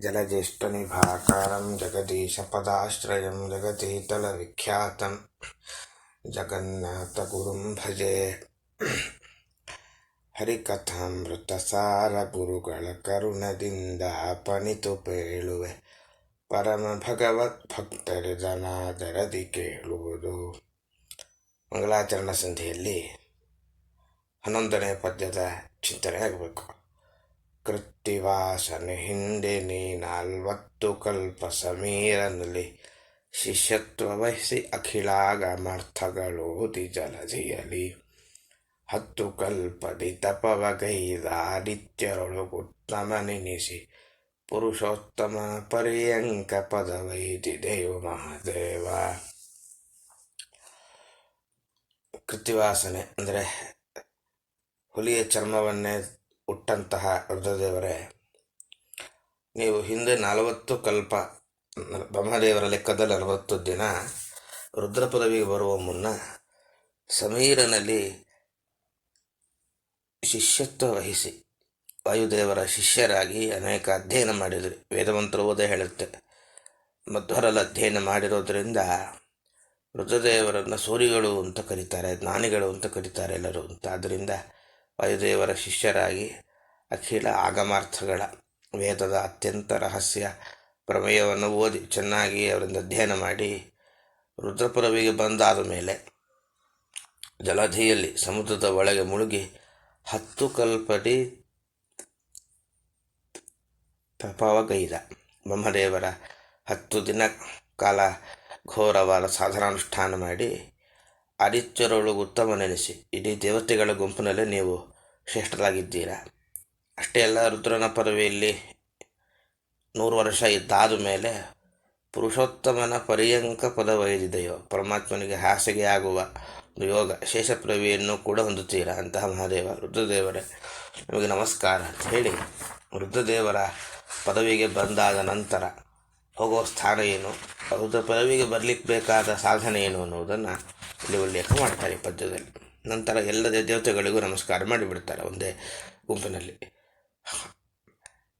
जलज्येष्ठनिभाकारं जगदीशपदाश्रयं जगतीतलविख्यातं जगन्नाथगुरुं भजे ಹರಿಕಥಾಮೃತಸಾರ ಗುರುಗಳ ಕರುಣದಿಂದ ಪಣಿತು ಪೇಳುವೆ ಪರಮ ಭಗವತ್ ಭಕ್ತರಿದನಾದರದಿ ಕೇಳುವುದು ಮಂಗಳಾಚರಣ ಸಂಧಿಯಲ್ಲಿ ಹನ್ನೊಂದನೇ ಪದ್ಯದ ಚಿಂತನೆ ಆಗಬೇಕು ಕೃತ್ತಿವಾಸನೆ ಹಿಂದೆ ನೀ ನಾಲ್ವತ್ತು ಕಲ್ಪ ಸಮೀರನಲ್ಲಿ ಶಿಷ್ಯತ್ವ ವಹಿಸಿ ಅಖಿಲಾಗಮರ್ಥಗಳು ಜಲಧಿಯಲಿ ಹತ್ತು ಕಲ್ಪದಿ ತಪವಗೈದ ಆದಿತ್ಯರೊಳಗುತ್ತಮನೆನಿಸಿ ಪುರುಷೋತ್ತಮ ಪರ್ಯಂಕ ದೇವ ಮಹಾದೇವ. ಕೃತಿವಾಸನೆ ಅಂದರೆ ಹುಲಿಯ ಚರ್ಮವನ್ನೇ ಉಟ್ಟಂತಹ ರುದ್ರದೇವರೇ ನೀವು ಹಿಂದೆ ನಲವತ್ತು ಕಲ್ಪ ಬ್ರಹ್ಮದೇವರ ಲೆಕ್ಕದಲ್ಲಿ ನಲವತ್ತು ದಿನ ರುದ್ರ ಪದವಿಗೆ ಬರುವ ಮುನ್ನ ಸಮೀರನಲ್ಲಿ ಶಿಷ್ಯತ್ವ ವಹಿಸಿ ವಾಯುದೇವರ ಶಿಷ್ಯರಾಗಿ ಅನೇಕ ಅಧ್ಯಯನ ಮಾಡಿದ್ರಿ. ವೇದಮಂತ್ರ ಓದೇ ಹೇಳುತ್ತೆ. ಮಧ್ವರಲ್ಲಿ ಅಧ್ಯಯನ ಮಾಡಿರೋದ್ರಿಂದ ರುದ್ರದೇವರನ್ನು ಸೂರಿಗಳು ಅಂತ ಕರೀತಾರೆ, ಜ್ಞಾನಿಗಳು ಅಂತ ಕರೀತಾರೆ ಎಲ್ಲರೂ. ಅಂತ ಆದ್ದರಿಂದ ವಾಯುದೇವರ ಶಿಷ್ಯರಾಗಿ ಅಖಿಲ ಆಗಮಾರ್ಥಗಳ ವೇದದ ಅತ್ಯಂತ ರಹಸ್ಯ ಪ್ರಮೇಯವನ್ನು ಓದಿ ಚೆನ್ನಾಗಿ ಅವರಿಂದ ಅಧ್ಯಯನ ಮಾಡಿ ರುದ್ರಪುರವಿಗೆ ಬಂದಾದ ಮೇಲೆ ಜಲಧಿಯಲ್ಲಿ ಸಮುದ್ರದ ಒಳಗೆ ಮುಳುಗಿ ಹತ್ತು ಕಲ್ಪಡಿ ತಪವಗೈದ. ಬ್ರಹ್ಮದೇವರ ಹತ್ತು ದಿನ ಕಾಲ ಘೋರವಾದ ಸಾಧನಾನುಷ್ಠಾನ ಮಾಡಿ ಆದಿತ್ಯರೊಳಗೆ ಉತ್ತಮ ನೆನೆಸಿ ಇಡೀ ದೇವತೆಗಳ ಗುಂಪಿನಲ್ಲೇ ನೀವು ಶ್ರೇಷ್ಠರಾಗಿದ್ದೀರಾ? ಅಷ್ಟೇ ಅಲ್ಲ, ರುದ್ರನ ಪದವಿಯಲ್ಲಿ ನೂರು ವರ್ಷ ಇದ್ದಾದ ಮೇಲೆ ಪುರುಷೋತ್ತಮನ ಪರ್ಯಂಕ ಪದವೈದಿದೆಯೋ ಪರಮಾತ್ಮನಿಗೆ ಹಾಸಿಗೆ ಆಗುವ ಯೋಗ ಶೇಷಪ್ರವಿಯನ್ನು ಕೂಡ ಹೊಂದುತ್ತೀರಾ? ಅಂತಹ ಮಹಾದೇವ, ರುದ್ರದೇವರೇ, ನಿಮಗೆ ನಮಸ್ಕಾರ ಅಂತ ಹೇಳಿ ರುದ್ರದೇವರ ಪದವಿಗೆ ಬಂದಾದ ನಂತರ ಹೋಗೋ ಸ್ಥಾನ ಏನು? ರುದ್ರ ಪದವಿಗೆ ಬರಲಿಕ್ಕೆ ಬೇಕಾದ ಸಾಧನೆ ಏನು ಅನ್ನುವುದನ್ನು ಇಲ್ಲಿ ಉಲ್ಲೇಖ ಮಾಡ್ತಾರೆ ಪದ್ಯದಲ್ಲಿ. ನಂತರ ಎಲ್ಲ ದೇವತೆಗಳಿಗೂ ನಮಸ್ಕಾರ ಮಾಡಿಬಿಡ್ತಾರೆ ಒಂದೇ ಗುಂಪಿನಲ್ಲಿ.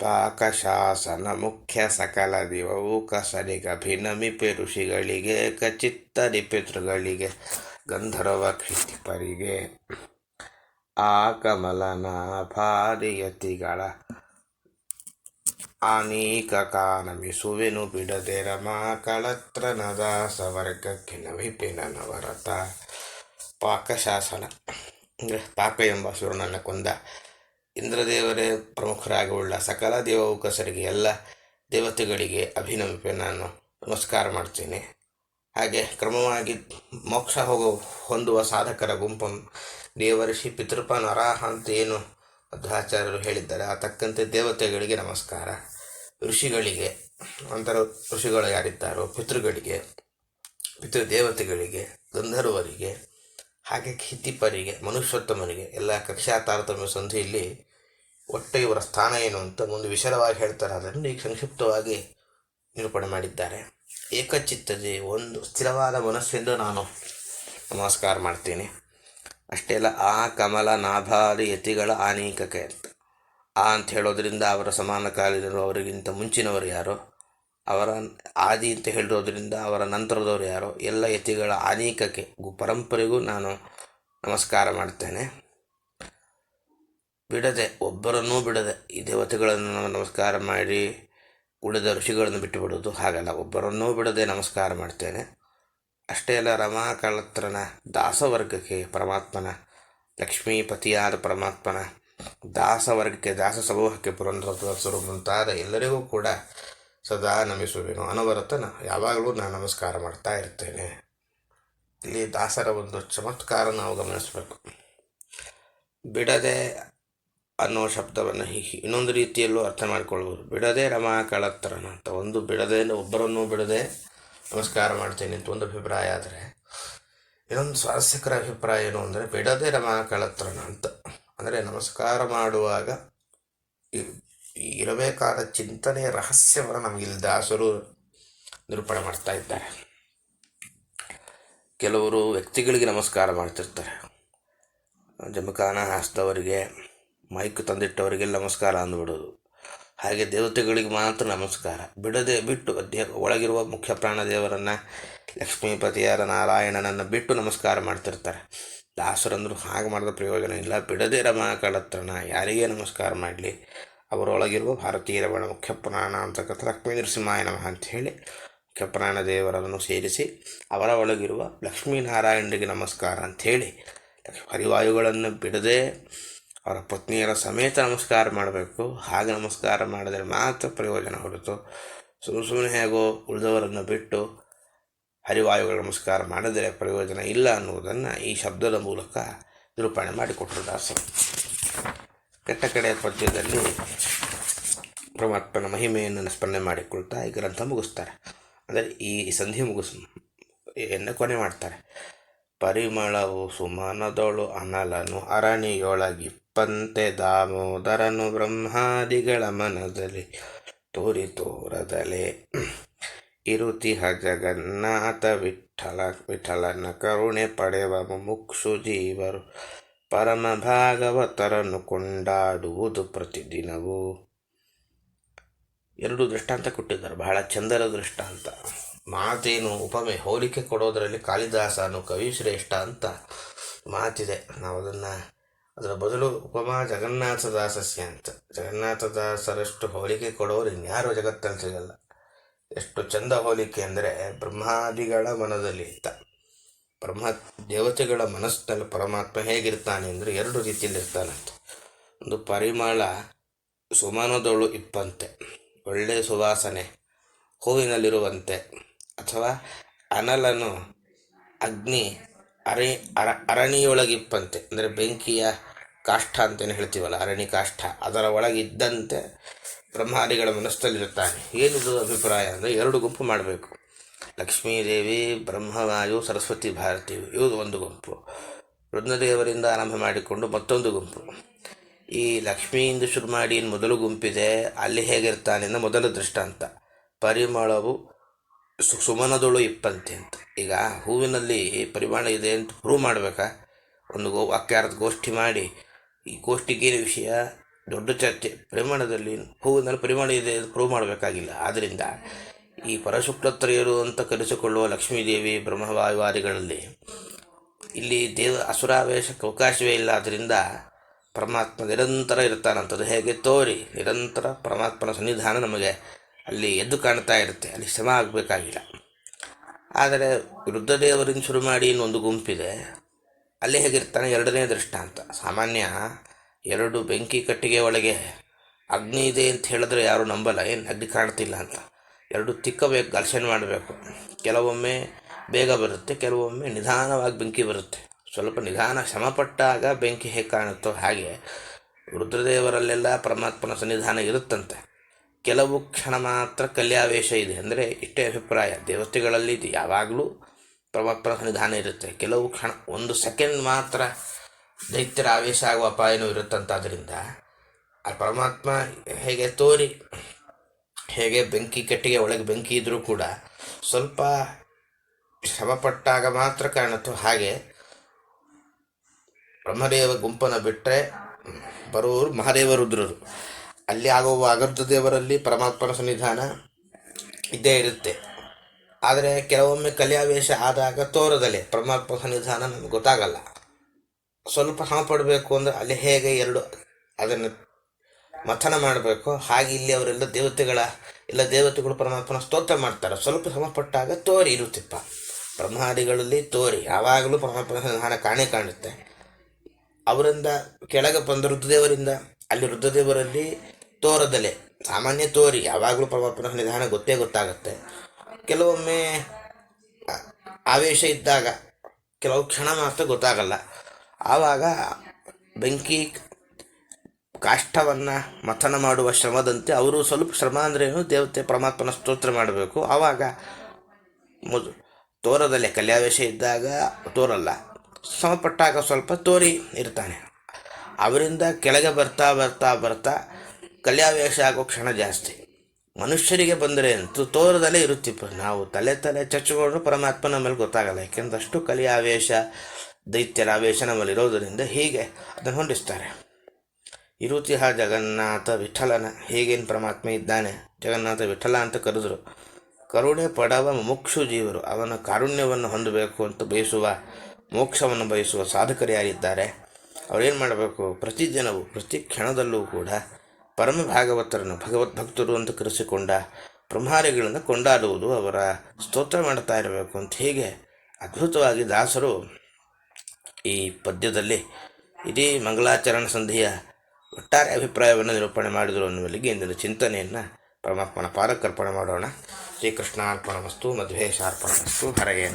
ಪಾಕಶಾಸನ ಮುಖ್ಯ ಸಕಲ ದಿವವು ಕಸರಿಗಭಿನಮಿಪೆ ಋಷಿಗಳಿಗೆ ಕಚಿತ್ತರಿ ಪಿತೃಗಳಿಗೆ ಗಂಧರ್ವ ಕ್ಷಿತಿಪರಿಗೆ ಆ ಕಮಲನ ಭಾರಿಯತಿಗಳ ಅನೇಕ ಕಾನಮಿಸುವೆನು ಬಿಡದೆ ರಮಾ ಕಳತ್ರನದ ಸವರ್ಗಕ್ಕೆ ನವಿಪಿನ ನವರತ ಪಾಕಶಾಸನ ಅಂದರೆ ಪಾಕ ಎಂಬ ಸುರನನ್ನು ಕೊಂದ ಇಂದ್ರದೇವರೇ ಪ್ರಮುಖರಾಗಿ ಉಳ್ಳ ಸಕಲ ದೇವಕಸರಿಗೆ ಎಲ್ಲ ದೇವತೆಗಳಿಗೆ ಅಭಿನಮಿಪೆ ನಾನು ನಮಸ್ಕಾರ ಮಾಡ್ತೀನಿ. ಹಾಗೆ ಕ್ರಮವಾಗಿ ಮೋಕ್ಷ ಹೋಗೋ, ಹೊಂದುವ ಸಾಧಕರ ಗುಂಪು ದೇವರ್ಷಿ ಪಿತೃಪ ನರಾಹ ಅಂತ ಏನು ಮಧ್ವಾಚಾರ್ಯರು ಹೇಳಿದ್ದಾರೆ. ಆ ತಕ್ಕಂತೆ ದೇವತೆಗಳಿಗೆ ನಮಸ್ಕಾರ. ಋಷಿಗಳಿಗೆ, ನಂತರ ಋಷಿಗಳು ಯಾರಿದ್ದಾರೋ, ಪಿತೃಗಳಿಗೆ, ಪಿತೃದೇವತೆಗಳಿಗೆ, ಗಂಧರ್ವರಿಗೆ ಹಾಗೆ ಖಿತಿಪರಿಗೆ ಮನುಷ್ಯೋತ್ತಮನಿಗೆ ಎಲ್ಲ ಕಕ್ಷಾ ತಾರತಮ್ಯ ಸಂಧಿಯಲ್ಲಿ ಒಟ್ಟು ಇವರ ಸ್ಥಾನ ಏನು ಅಂತ ಒಂದು ವಿಶಾಲವಾಗಿ ಹೇಳ್ತಾರೆ. ಅದನ್ನು ಈಗ ಸಂಕ್ಷಿಪ್ತವಾಗಿ ನಿರೂಪಣೆ ಮಾಡಿದ್ದಾರೆ. ಏಕಚಿತ್ತತೆ, ಒಂದು ಸ್ಥಿರವಾದ ಮನಸ್ಸಿಂದ ನಾನು ನಮಸ್ಕಾರ ಮಾಡ್ತೀನಿ. ಅಷ್ಟೇ ಅಲ್ಲ, ಆ ಕಮಲ ನಾಭಾದಿ ಯತಿಗಳ ಆನೇಕಕ್ಕೆ ಅಂತ. ಆ ಅಂತ ಹೇಳೋದ್ರಿಂದ ಅವರ ಸಮಾನ ಕಾಲದಲ್ಲಿ ಅವರಿಗಿಂತ ಮುಂಚಿನವರು ಯಾರೋ? ಅವರ ಆದಿ ಅಂತ ಹೇಳಿರೋದ್ರಿಂದ ಅವರ ನಂತರದವರು ಯಾರೋ ಎಲ್ಲ ಯತಿಗಳ ಆನೇಕಕ್ಕೆ ಪರಂಪರೆಗೂ ನಾನು ನಮಸ್ಕಾರ ಮಾಡ್ತೇನೆ. ಬಿಡದೆ, ಒಬ್ಬರನ್ನೂ ಬಿಡದೆ ಈ ದೇವತೆಗಳನ್ನು ನಮಸ್ಕಾರ ಮಾಡಿ ಉಳಿದ ಋಷಿಗಳನ್ನು ಬಿಟ್ಟು ಬಿಡೋದು ಹಾಗಲ್ಲ. ಒಬ್ಬರನ್ನೂ ಬಿಡದೆ ನಮಸ್ಕಾರ ಮಾಡ್ತೇನೆ. ಅಷ್ಟೇ ಅಲ್ಲ ರಮಾ ಕಳತ್ರನ ದಾಸವರ್ಗಕ್ಕೆ ಪರಮಾತ್ಮನ, ಲಕ್ಷ್ಮೀಪತಿಯಾದ ಪರಮಾತ್ಮನ ದಾಸವರ್ಗಕ್ಕೆ ದಾಸ ಸಮೂಹಕ್ಕೆ ಪುರಂದರಸರು ಮುಂತಾದ ಎಲ್ಲರಿಗೂ ಕೂಡ ಸದಾ ನಮಿಸುವೆನು. ಅನವರತನ ಯಾವಾಗಲೂ ನಾನು ನಮಸ್ಕಾರ ಮಾಡ್ತಾ ಇರ್ತೇನೆ. ಇಲ್ಲಿ ದಾಸರ ಒಂದು ಚಮತ್ಕಾರ ನಾವು ಗಮನಿಸಬೇಕು. ಬಿಡದೆ ಅನ್ನೋ ಶಬ್ದವನ್ನು ಇನ್ನೊಂದು ರೀತಿಯಲ್ಲೂ ಅರ್ಥ ಮಾಡಿಕೊಳ್ಬೋದು. ಬಿಡದೆ ರಮಾ ಕಳತ್ರನ ಅಂತ ಒಂದು ಬಿಡದೆ ಒಬ್ಬರನ್ನು ಬಿಡದೆ ನಮಸ್ಕಾರ ಮಾಡ್ತೇನೆ ಅಂತ ಒಂದು ಅಭಿಪ್ರಾಯ ಆದರೆ, ಇನ್ನೊಂದು ಸ್ವಾರಸ್ಯಕರ ಅಭಿಪ್ರಾಯ ಏನು ಅಂದರೆ ಬಿಡದೆ ರಮಾ ಕಳತ್ರನ ಅಂತ. ಅಂದರೆ ನಮಸ್ಕಾರ ಮಾಡುವಾಗ ಇರಬೇಕಾದ ಚಿಂತನೆಯ ರಹಸ್ಯವನ್ನು ನಮಗಿಲ್ಲಿ ದಾಸರು ನಿರೂಪಣೆ ಮಾಡ್ತಾ ಇದ್ದಾರೆ. ಕೆಲವರು ವ್ಯಕ್ತಿಗಳಿಗೆ ನಮಸ್ಕಾರ ಮಾಡ್ತಿರ್ತಾರೆ. ಜಮಖಾನ ಹಾಸ್ತವರಿಗೆ ಮೈಕ್ ತಂದಿಟ್ಟವರಿಗೆ ನಮಸ್ಕಾರ ಅಂದ್ಬಿಡೋದು. ಹಾಗೆ ದೇವತೆಗಳಿಗೆ ಮಾತ್ರ ನಮಸ್ಕಾರ. ಬಿಡದೆ ಬಿಟ್ಟು ಒಳಗಿರುವ ಮುಖ್ಯ ಪ್ರಾಣದೇವರನ್ನು ಲಕ್ಷ್ಮೀಪತಿಯಾದ ನಾರಾಯಣನನ್ನು ಬಿಟ್ಟು ನಮಸ್ಕಾರ ಮಾಡ್ತಿರ್ತಾರೆ. ದಾಸರಂದ್ರು ಹಾಗೆ ಮಾಡಿದ ಪ್ರಯೋಜನ ಇಲ್ಲ. ಬಿಡದೆ ರಮಾಕಳತ್ರನ ಯಾರಿಗೇ ನಮಸ್ಕಾರ ಮಾಡಲಿ? ಅವರೊಳಗಿರುವ ಭಾರತೀಯ ರಮಣ ಮುಖ್ಯ ಪ್ರಾಣ ಅಂತಕ್ಕಂಥ ಲಕ್ಷ್ಮೀ ನರಸಿಂಹಾಯ ನಮಃ ಅಂಥೇಳಿ ಮುಖ್ಯ ಪ್ರಾಣ ದೇವರನ್ನು ಸೇರಿಸಿ ಅವರ ಒಳಗಿರುವ ಲಕ್ಷ್ಮೀನಾರಾಯಣರಿಗೆ ನಮಸ್ಕಾರ ಅಂಥೇಳಿ ಹರಿವಾಯುಗಳನ್ನು ಬಿಡದೆ ಅವರ ಪತ್ನಿಯರ ಸಮೇತ ನಮಸ್ಕಾರ ಮಾಡಬೇಕು. ಹಾಗೆ ನಮಸ್ಕಾರ ಮಾಡಿದರೆ ಮಾತ್ರ ಪ್ರಯೋಜನ ಹೊರತು ಸುಮ್ಮನೆ ಸುಮ್ಮನೆ ಹೇಗೋ ಉಳಿದವರನ್ನು ಬಿಟ್ಟು ಹರಿವಾಯುಗಳ ನಮಸ್ಕಾರ ಮಾಡಿದರೆ ಪ್ರಯೋಜನ ಇಲ್ಲ ಅನ್ನುವುದನ್ನು ಈ ಶಬ್ದದ ಮೂಲಕ ನಿರೂಪಣೆ ಮಾಡಿಕೊಟ್ಟರು ದಾಸರು. ಕೆಟ್ಟ ಕಡೆಯ ಪದ್ಯದಲ್ಲಿ ಪರಮಾತ್ಮನ ಮಹಿಮೆಯನ್ನು ಸ್ಮರಣೆ ಮಾಡಿಕೊಳ್ತಾ ಈ ಗ್ರಂಥ ಮುಗಿಸ್ತಾರೆ. ಅಂದರೆ ಈ ಸಂಧಿ ಮುಗಿಸ್ ಎನ್ನ ಕೊನೆ ಮಾಡ್ತಾರೆ. ಪರಿಮಳವು ಸುಮನದೊಳು ಅನಲನು ಅರಣಿಯೊಳಗಿಪ್ಪಂತೆ ದಾಮೋದರನು ಬ್ರಹ್ಮಾದಿಗಳ ಮನದಲ್ಲಿ ತೋರಿ ತೋರದಲೆ. ಇರುತಿಹ ಜಗನ್ನಾಥ ವಿಠಲ ವಿಠಲನ ಕರುಣೆ ಪಡೆವ ಮುಕ್ಷು ಜೀವರು ಪರಮ ಭಾಗವತರನ್ನು ಕೊಂಡಾಡುವುದು ಪ್ರತಿದಿನವೂ. ಎರಡು ದೃಷ್ಟಾಂತ ಕೊಟ್ಟಿದ್ದಾರೆ. ಬಹಳ ಚಂದರ ದೃಷ್ಟಾಂತ. ಮಾತೇನು ಉಪಮೆ, ಹೋಲಿಕೆ ಕೊಡೋದರಲ್ಲಿ ಕಾಳಿದಾಸ ಅನ್ನೋ ಕವಿ ಶ್ರೇಷ್ಠ ಅಂತ ಮಾತಿದೆ. ನಾವು ಅದನ್ನು ಅದರ ಬದಲು ಉಪಮಾ ಜಗನ್ನಾಥದಾಸಸ್ಯ ಅಂತ. ಜಗನ್ನಾಥದಾಸರಷ್ಟು ಹೋಲಿಕೆ ಕೊಡೋರು ಇನ್ಯಾರು ಜಗತ್ತಲ್ಲಿ ಸಿಗಲ್ಲ. ಎಷ್ಟು ಚಂದ ಹೋಲಿಕೆ ಅಂದರೆ ಬ್ರಹ್ಮಾದಿಗಳ ಮನದಲ್ಲಿ ಇತ್ತ ಬ್ರಹ್ಮ ದೇವತೆಗಳ ಮನಸ್ಸಿನಲ್ಲಿ ಪರಮಾತ್ಮ ಹೇಗಿರ್ತಾನೆ ಅಂದರೆ ಎರಡು ರೀತಿಯಲ್ಲಿ ಇರ್ತಾನಂತೆ ಒಂದು ಪರಿಮಳ ಸುಮನದೊಳು ಇಪ್ಪಂತೆ ಒಳ್ಳೆಯ ಸುವಾಸನೆ, ಹೂವಿನಲ್ಲಿರುವಂತೆ, ಅಥವಾ ಅನಲನು ಅಗ್ನಿ ಅರೆ ಅರ ಅರಣಿಯೊಳಗಿಪ್ಪಂತೆ, ಅಂದರೆ ಬೆಂಕಿಯ ಕಾಷ್ಟ ಅಂತಲೇ ಹೇಳ್ತೀವಲ್ಲ ಅರಣಿ ಕಾಷ್ಟ ಅದರ ಒಳಗಿದ್ದಂತೆ ಬ್ರಹ್ಮಾದಿಗಳ ಮನಸ್ಸಲ್ಲಿರುತ್ತಾನೆ ಏನಿದು ಅಭಿಪ್ರಾಯ ಅಂದರೆ ಎರಡು ಗುಂಪು ಮಾಡಬೇಕು. ಲಕ್ಷ್ಮೀದೇವಿ, ಬ್ರಹ್ಮವಾಯು, ಸರಸ್ವತಿ ಭಾರತಿ, ಇವುದು ಒಂದು ಗುಂಪು. ರುದ್ರದೇವರಿಂದ ಆರಂಭ ಮಾಡಿಕೊಂಡು ಮತ್ತೊಂದು ಗುಂಪು. ಈ ಲಕ್ಷ್ಮಿಯಿಂದ ಶುರು ಮಾಡಿ ಮೊದಲು ಗುಂಪಿದೆ, ಅಲ್ಲಿ ಹೇಗಿರ್ತಾನೆ ಅನ್ನೋ ಮೊದಲ ದೃಷ್ಟಾಂತ. ಪರಿಮಳವು ಸು, ಸುಮನದೊಳು ಇಪ್ಪಂತೆ ಅಂತ. ಈಗ ಹೂವಿನಲ್ಲಿ ಪರಿಮಳ ಇದೆ ಅಂತ ಪ್ರೂವ್ ಮಾಡಬೇಕಾ? ಒಂದು ಗೋ, ಅಕ್ಯಾರದ ಗೋಷ್ಠಿ ಮಾಡಿ, ಈ ಗೋಷ್ಠಿಗೇನು ವಿಷಯ ದೊಡ್ಡ ಚರ್ಚೆ. ಪರಿಮಾಣದಲ್ಲಿ ಹೂವಿನಲ್ಲಿ ಪರಿಮಾಣ ಇದೆ ಅಂತ ಪ್ರೂವ್ ಮಾಡಬೇಕಾಗಿಲ್ಲ. ಆದ್ದರಿಂದ ಈ ಪರಶುಕ್ಲತ್ರಯರು ಅಂತ ಕರೆಸಿಕೊಳ್ಳುವ ಲಕ್ಷ್ಮೀದೇವಿ ಬ್ರಹ್ಮವಾಯುವಾದಿಗಳಲ್ಲಿ ಇಲ್ಲಿ ದೇವ ಅಸುರಾವೇಶಕ್ಕೆ ಅವಕಾಶವೇ ಇಲ್ಲ. ಆದ್ದರಿಂದ ಪರಮಾತ್ಮ ನಿರಂತರ ಇರ್ತಾನಂಥದ್ದು ಹೇಗೆ ತೋರಿ, ನಿರಂತರ ಪರಮಾತ್ಮನ ಸನ್ನಿಧಾನ ನಮಗೆ ಅಲ್ಲಿ ಎದ್ದು ಕಾಣ್ತಾ ಇರುತ್ತೆ. ಅಲ್ಲಿ ಶ್ರಮ ಆಗಬೇಕಾಗಿಲ್ಲ. ಆದರೆ ವೃದ್ಧದೇವರಿಂದ ಶುರು ಮಾಡಿ ಇನ್ನೊಂದು ಗುಂಪಿದೆ. ಅಲ್ಲಿ ಹೇಗಿರ್ತಾನೆ? ಎರಡನೇ ದೃಷ್ಟಾಂತ. ಸಾಮಾನ್ಯ ಎರಡು ಬೆಂಕಿ ಕಟ್ಟಿಗೆ ಒಳಗೆ ಅಗ್ನಿ ಇದೆ ಅಂತ ಹೇಳಿದ್ರೆ ಯಾರು ನಂಬಲ್ಲ. ಏನು ಅಗ್ನಿ ಕಾಣ್ತಿಲ್ಲ ಅಂತ. ಎರಡು ತಿಕ್ಕಬೇಕು ಘರ್ಷಣೆ ಮಾಡಬೇಕು. ಕೆಲವೊಮ್ಮೆ ಬೇಗ ಬರುತ್ತೆ, ಕೆಲವೊಮ್ಮೆ ನಿಧಾನವಾಗಿ ಬೆಂಕಿ ಬರುತ್ತೆ. ಸ್ವಲ್ಪ ನಿಧಾನ ಶ್ರಮಪಟ್ಟಾಗ ಬೆಂಕಿ ಹೇಗೆ ಕಾಣುತ್ತೋ ಹಾಗೆ ರುದ್ರದೇವರಲ್ಲೆಲ್ಲ ಪರಮಾತ್ಮನ ಸನ್ನಿಧಾನ ಇರುತ್ತಂತೆ. ಕೆಲವು ಕ್ಷಣ ಮಾತ್ರ ಕಲ್ಯಾವೇಶ ಇದೆ ಅಂದರೆ ಇಷ್ಟೇ ಅಭಿಪ್ರಾಯ. ದೇವತೆಗಳಲ್ಲಿ ಯಾವಾಗಲೂ ಪರಮಾತ್ಮನ ಸನ್ನಿಧಾನ ಇರುತ್ತೆ. ಕೆಲವು ಕ್ಷಣ ಒಂದು ಸೆಕೆಂಡ್ ಮಾತ್ರ ದೈತ್ಯರ ಆವೇಶ ಆಗುವ ಅಪಾಯನೂ ಇರುತ್ತಂತಾದ್ದರಿಂದ ಆ ಪರಮಾತ್ಮ ಹೇಗೆ ತೋರಿ ಹೇಗೆ ಬೆಂಕಿ ಕಟ್ಟಿಗೆ ಒಳಗೆ ಬೆಂಕಿ ಇದ್ದರೂ ಕೂಡ ಸ್ವಲ್ಪ ಶ್ರಮಪಟ್ಟಾಗ ಮಾತ್ರ ಕಾಣುತ್ತೋ. ಹಾಗೆ ಬ್ರಹ್ಮದೇವ ಗುಂಪನ್ನು ಬಿಟ್ಟರೆ ಬರೋರು ಮಹಾದೇವ ರುದ್ರರು ಅಲ್ಲಿ ಆಗುವ ಅಗರ್ಧ ದೇವರಲ್ಲಿ ಪರಮಾತ್ಮನ ಸನ್ನಿಧಾನ ಇದ್ದೇ ಇರುತ್ತೆ. ಆದರೆ ಕೆಲವೊಮ್ಮೆ ಕಲಿಯಾವೇಶ ಆದಾಗ ತೋರದಲೆ ಪರಮಾತ್ಮ ಸನ್ನಿಧಾನ ನಮ್ಗೆ ಗೊತ್ತಾಗಲ್ಲ. ಸ್ವಲ್ಪ ಶ್ರಮ ಪಡಬೇಕು ಅಂದರೆ ಅಲ್ಲಿ ಹೇಗೆ ಎರಡು ಅದನ್ನು ಮಥನ ಮಾಡಬೇಕು. ಹಾಗೆ ಇಲ್ಲಿ ಅವರೆಲ್ಲ ದೇವತೆಗಳ, ಎಲ್ಲ ದೇವತೆಗಳು ಪರಮಾತ್ಮನ ಸ್ತೋತ್ರ ಮಾಡ್ತಾರೆ. ಸ್ವಲ್ಪ ಸಮಪಟ್ಟಾಗ ಪಟ್ಟಾಗ ತೋರಿ ಇರುತ್ತಿಪ್ಪ. ಬ್ರಹ್ಮಾದಿಗಳಲ್ಲಿ ತೋರಿ. ಯಾವಾಗಲೂ ಪರಮಾತ್ಮನ ಸಂಧಾನ ಕಾಣೆ ಕಾಣುತ್ತೆ. ಅವರಿಂದ ಕೆಳಗೆ ಬಂದ ರುದ್ರದೇವರಿಂದ ಅಲ್ಲಿ ರುದ್ರದೇವರಲ್ಲಿ ತೋರದಲೆ. ಸಾಮಾನ್ಯ ತೋರಿ. ಯಾವಾಗಲೂ ಪರಮಾತ್ಮನ ನಿಧಾನ ಗೊತ್ತೇ ಗೊತ್ತಾಗುತ್ತೆ. ಕೆಲವೊಮ್ಮೆ ಆವೇಶ ಇದ್ದಾಗ, ಕೆಲವು ಕ್ಷಣ ಮಾತ್ರ ಗೊತ್ತಾಗಲ್ಲ. ಆವಾಗ ಬೆಂಕಿ ಕಾಷ್ಟವನ್ನು ಮಥನ ಮಾಡುವ ಶ್ರಮದಂತೆ ಅವರು ಸ್ವಲ್ಪ ಶ್ರಮ ಅಂದ್ರೇನು ದೇವತೆ ಪರಮಾತ್ಮನ ಸ್ತೋತ್ರ ಮಾಡಬೇಕು. ಆವಾಗ ಮುದು ತೋರದಲ್ಲೇ ಕಲ್ಯಾವೇಶ ಇದ್ದಾಗ ತೋರಲ್ಲ. ಸಮಪಟ್ಟಾಗ ಸ್ವಲ್ಪ ತೋರಿ ಇರ್ತಾನೆ. ಅವರಿಂದ ಕೆಳಗೆ ಬರ್ತಾ ಬರ್ತಾ ಬರ್ತಾ ಕಲ್ಯಾವೇಶ ಆಗೋ ಕ್ಷಣ ಜಾಸ್ತಿ. ಮನುಷ್ಯರಿಗೆ ಬಂದರೆ ಅಂತೂ ತೋರದಲ್ಲೇ ಇರುತ್ತಿಪ್ಪ. ನಾವು ತಲೆ ತಲೆ ಚಚ್ಚಿಕೊಂಡ್ರು ಪರಮಾತ್ಮ ನಮ್ಮಲ್ಲಿ ಗೊತ್ತಾಗಲ್ಲ. ಯಾಕೆಂದ್ರೆ ಅಷ್ಟು ಕಲಿಯಾವೇಶ ದೈತ್ಯರ ಆವೇಶ ನಮ್ಮಲ್ಲಿರೋದರಿಂದ ಹೀಗೆ ಅದನ್ನು ಹೊಂದಿಸ್ತಾರೆ. ಇರುತಿಹ ಜಗನ್ನಾಥ ವಿಠಲನ. ಹೇಗೇನು ಪರಮಾತ್ಮ ಇದ್ದಾನೆ? ಜಗನ್ನಾಥ ವಿಠಲ ಅಂತ ಕರೆದ್ರು. ಕರುಣೆ ಪಡವ ಮುಕ್ಷು ಜೀವರು. ಅವನ ಕಾರುಣ್ಯವನ್ನು ಹೊಂದಬೇಕು ಅಂತ ಬಯಸುವ, ಮೋಕ್ಷವನ್ನು ಬಯಸುವ ಸಾಧಕರು ಯಾರಿದ್ದಾರೆ? ಅವರೇನು ಮಾಡಬೇಕು? ಪ್ರತಿ ದಿನವೂ ಪ್ರತಿ ಕ್ಷಣದಲ್ಲೂ ಕೂಡ ಪರಮ ಭಾಗವತರನ್ನು, ಭಗವತ್ ಭಕ್ತರು ಅಂತ ಕರೆಸಿಕೊಂಡ ಬ್ರಹ್ಮಾರಿಗಳನ್ನು ಕೊಂಡಾಡುವುದು ಅವರ ಸ್ತೋತ್ರ ಮಾಡ್ತಾ ಇರಬೇಕು ಅಂತ ಹೀಗೆ ಅದ್ಭುತವಾಗಿ ದಾಸರು ಈ ಪದ್ಯದಲ್ಲಿ. ಇಡೀ ಮಂಗಳಾಚರಣ ಸಂಧಿಯ ಒಟ್ಟಾರೆ ಅಭಿಪ್ರಾಯವನ್ನು ನಿರೂಪಣೆ ಮಾಡಿದರು ಅನ್ನುವಲ್ಲಿಗೆ ಇಂದಿನ ಚಿಂತನೆಯನ್ನು ಪರಮಾತ್ಮನ ಪಾದಕ್ಕರ್ಪಣೆ ಮಾಡೋಣ ಶ್ರೀಕೃಷ್ಣ ಅರ್ಪಣ ವಸ್ತು ಮಧ್ವೇಶಾರ್ಪಣ ವಸ್ತು ಹರಯೇ